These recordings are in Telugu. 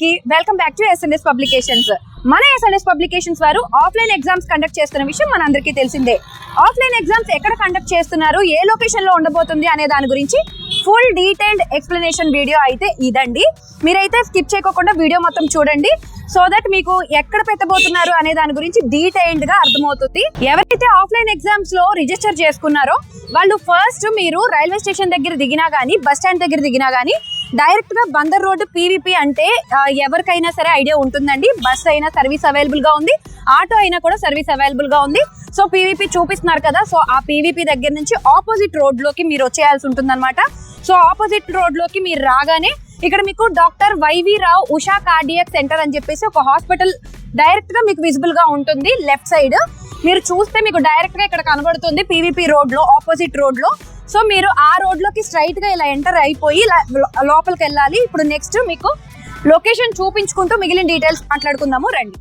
కి welcome back to SNS publications మన ఎస్ఎన్ఎస్ పబ్లికేషన్స్ వారు ఆఫ్లైన్ ఎగ్జామ్స్ కండక్ట్ చేస్తున్న విషయం మన అందరికీ తెలిసిందే. ఆఫ్లైన్ ఎగ్జామ్స్ ఎక్కడ కండక్ట్ చేస్తున్నారు? ఏ లొకేషన్లో ఉండబోతుంది అనే దాని గురించి ఫుల్ డీటెయిల్డ్ ఎక్స్ప్లెనేషన్ వీడియో అయితే ఇదండి. మీరైతే స్కిప్ చేయకుండా వీడియో మొత్తం చూడండి. సో దట్ మీకు ఎక్కడ పెట్టబోతున్నారు అనే దాని గురించి డీటెయిల్డ్గా అర్థమవుతుంది. ఎవరైతే ఆఫ్లైన్ ఎగ్జామ్స్లో రిజిస్టర్ చేసుకున్నారో వాళ్ళు ఫస్ట్ మీరు రైల్వే స్టేషన్ దగ్గర దిగినా గానీ బస్ స్టాండ్ దగ్గర దిగినా గానీ డైరెక్ట్గా బందర్ రోడ్డు పీవీపీ అంటే ఎవరికైనా సరే ఐడియా ఉంటుందండి. బస్ అయినా సర్వీస్ అవైలబుల్గా ఉంది. ఆటో అయినా కూడా సర్వీస్ అవైలబుల్గా ఉంది. సో పీవీపీ చూపిస్తున్నారు కదా. సో ఆ పీవీపీ దగ్గర నుంచి ఆపోజిట్ రోడ్లోకి మీరు వచ్చేయాల్సి ఉంటుందన్నమాట. సో ఆపోజిట్ రోడ్లోకి మీరు రాగానే ఇక్కడ మీకు doctor Y V Rao Usha cardiac centre అని చెప్పేసి ఒక హాస్పిటల్ డైరెక్ట్గా మీకు విజిబుల్గా ఉంటుంది. Left side. మీరు చూస్తే మీకు డైరెక్ట్గా ఇక్కడ కనబడుతుంది పీవీపీ రోడ్లో ఆపోజిట్ రోడ్లో. సో మీరు ఆ రోడ్లోకి స్ట్రైట్గా స్ట్రైట్గా ఇలా ఎంటర్ అయిపోయి లోపలికి వెళ్ళాలి. ఇప్పుడు నెక్స్ట్ మీకు లొకేషన్ చూపించుకుంటూ మిగిలిన డీటెయిల్స్ మాట్లాడుకుందాము. రండి.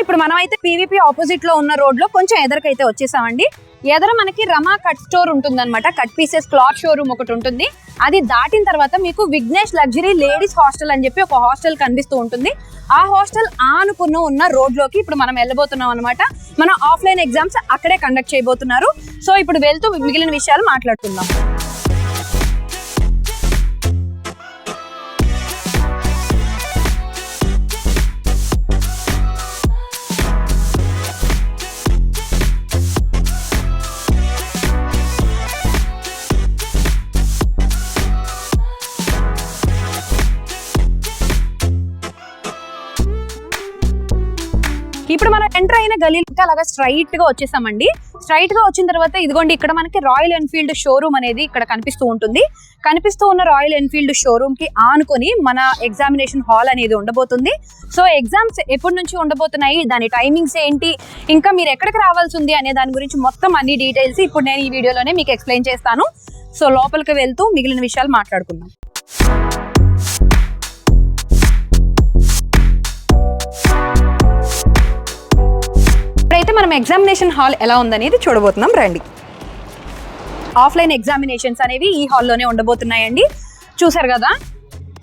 ఇప్పుడు మనం అయితే పీవీపీ ఆపోజిట్లో ఉన్న రోడ్లో కొంచెం ఎదరకైతే వచ్చేసామండి. ఎదర మనకి రమా కట్ స్టోర్ ఉంటుందన్నమాట. కట్ పీసెస్ క్లాత్ షోరూమ్ ఒకటి ఉంటుంది. అది దాటిన తర్వాత మీకు విఘ్నేష్ లగ్జరీ లేడీస్ హాస్టల్ అని చెప్పి ఒక హాస్టల్ కనిపిస్తూ ఉంటుంది. ఆ హాస్టల్ ఆనుకున్న ఉన్న రోడ్లోకి ఇప్పుడు మనం వెళ్ళబోతున్నాం అనమాట మన ఆఫ్లైన్ ఎగ్జామ్స్ అక్కడే కండక్ట్ చేయబోతున్నారు. సో ఇప్పుడు వెళ్తూ మిగిలిన విషయాలు మాట్లాడుతున్నాం ఇప్పుడు మనం ఎంటర్ అయిన గలీకి అలాగా స్ట్రైట్గా వచ్చేసామండి. స్ట్రైట్గా వచ్చిన తర్వాత ఇదిగోండి ఇక్కడ మనకి రాయల్ ఎన్ఫీల్డ్ షోరూమ్ అనేది ఇక్కడ కనిపిస్తూ ఉంటుంది. కనిపిస్తూ ఉన్న రాయల్ ఎన్ఫీల్డ్ షోరూమ్కి ఆనుకొని మన ఎగ్జామినేషన్ హాల్ అనేది ఉండబోతుంది. సో ఎగ్జామ్స్ ఎప్పటి నుంచి ఉండబోతున్నాయి? దాని టైమింగ్స్ ఏంటి? ఇంకా మీరు ఎక్కడికి రావాల్సి ఉంది అనే దాని గురించి మొత్తం అన్ని డీటెయిల్స్ ఇప్పుడు నేను ఈ వీడియోలోనే మీకు ఎక్స్ప్లెయిన్ చేస్తాను. సో లోపలికి వెళ్తూ మిగిలిన విషయాలు మాట్లాడుకుందాం. మనం ఎగ్జామినేషన్ హాల్ ఎలా ఉందనేది చూడబోతున్నాం. రండి. ఆఫ్లైన్ ఎగ్జామినేషన్స్ అనేవి ఈ హాల్లోనే ఉండబోతున్నాయండి. చూసారు కదా?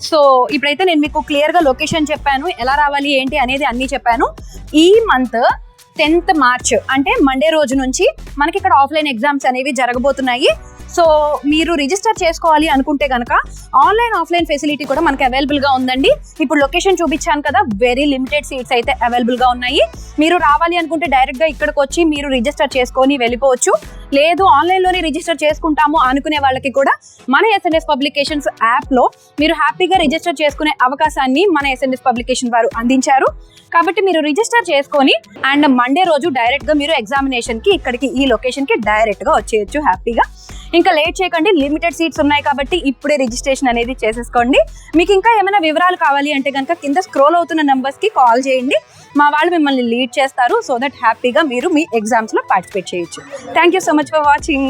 సో ఇప్పుడైతే నేను మీకు క్లియర్గా లొకేషన్ చెప్పాను. ఎలా రావాలి ఏంటి అనేది అన్నీ చెప్పాను. ఈ మంత్ టెన్త్ మార్చ్ అంటే మండే రోజు నుంచి మనకి ఇక్కడ ఆఫ్లైన్ ఎగ్జామ్స్ అనేవి జరగబోతున్నాయి. సో మీరు రిజిస్టర్ చేసుకోవాలి అనుకుంటే కనుక ఆన్లైన్ ఆఫ్లైన్ ఫెసిలిటీ కూడా మనకి అవైలబుల్గా ఉందండి. ఇప్పుడు లొకేషన్ చూపించాను కదా వెరీ లిమిటెడ్ సీట్స్ అయితే అవైలబుల్గా ఉన్నాయి. మీరు రావాలి అనుకుంటే డైరెక్ట్గా ఇక్కడికి వచ్చి మీరు రిజిస్టర్ చేసుకొని వెళ్ళిపోవచ్చు. లేదు ఆన్లైన్లోనే రిజిస్టర్ చేసుకుంటాము అనుకునే వాళ్ళకి కూడా మన ఎస్ఎన్ఎస్ పబ్లికేషన్స్ యాప్లో మీరు హ్యాపీగా రిజిస్టర్ చేసుకునే అవకాశాన్ని మన ఎస్ఎన్ఎస్ పబ్లికేషన్ వారు అందించారు. కాబట్టి మీరు రిజిస్టర్ చేసుకొని అండ్ మండే రోజు డైరెక్ట్గా మీరు ఎగ్జామినేషన్కి ఇక్కడికి ఈ లొకేషన్కి డైరెక్ట్గా వచ్చేయచ్చు హ్యాపీగా ఇంకా లేట్ చేయకండి లిమిటెడ్ సీట్స్ ఉన్నాయి కాబట్టి ఇప్పుడే రిజిస్ట్రేషన్ అనేది చేసేసుకోండి. మీకు ఇంకా ఏమైనా వివరాలు కావాలి అంటే కనుక కింద స్క్రోల్ అవుతున్న నెంబర్స్కి కాల్ చేయండి. మా వాళ్ళు మిమ్మల్ని లీడ్ చేస్తారు సో దట్ హ్యాపీగా మీరు మీ ఎగ్జామ్స్లో పార్టిసిపేట్ చేయొచ్చు. Thank you so much for watching